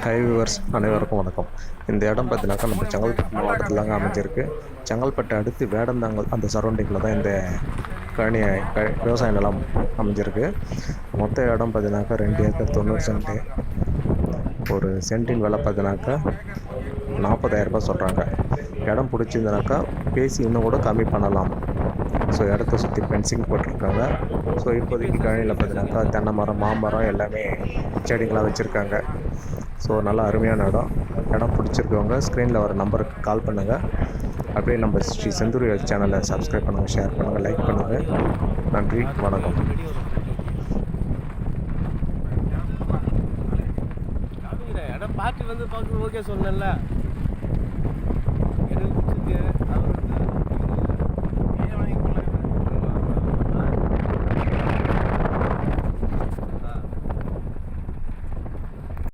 High viewers அனைவருக்கும் வணக்கம். இந்த இடம் பார்த்தீங்கன்னாக்கா நம்ம செங்கல்பட்டு மாவட்டத்தில் தாங்க அமைஞ்சிருக்கு. செங்கல்பட்டு அடுத்து வேடந்தாங்கல் அந்த சரௌண்டிங்கில் தான் இந்த கழனி க விவசாய நிலம் அமைஞ்சிருக்கு. மொத்த இடம் பார்த்தீங்கன்னாக்கா ரெண்டு ஏக்கர் தொண்ணூறு சென்ட்டு. ஒரு சென்ட்டின் விலை பார்த்தீங்கன்னாக்கா நாற்பதாயிரரூபா சொல்கிறாங்க இடம் பிடிச்சிருந்தனாக்கா பேசி இன்னும் கூட கம்மி பண்ணலாம். ஸோ இடத்த சுற்றி ஃபென்சிங் போட்டிருக்காங்க. ஸோ இப்போதைக்கு கழனியில் பார்த்தீங்கன்னாக்கா தென்னை மரம் மாமரம் எல்லாமே செடிகளாக வச்சுருக்காங்க. ஸோ நல்லா அருமையான இடம். இடம் பிடிச்சிருக்கவங்க ஸ்க்ரீனில் வர நம்பருக்கு கால் பண்ணுங்கள் அப்படியே நம்ம ஸ்ரீ செந்தூரி சேனலை சப்ஸ்கிரைப் பண்ணுங்கள் ஷேர் பண்ணுங்கள் லைக் பண்ணுங்கள் நன்றி வணக்கம். காமிக்கிறேன் இடம் வந்து பார்த்து ஓகே சொன்னேன்ல.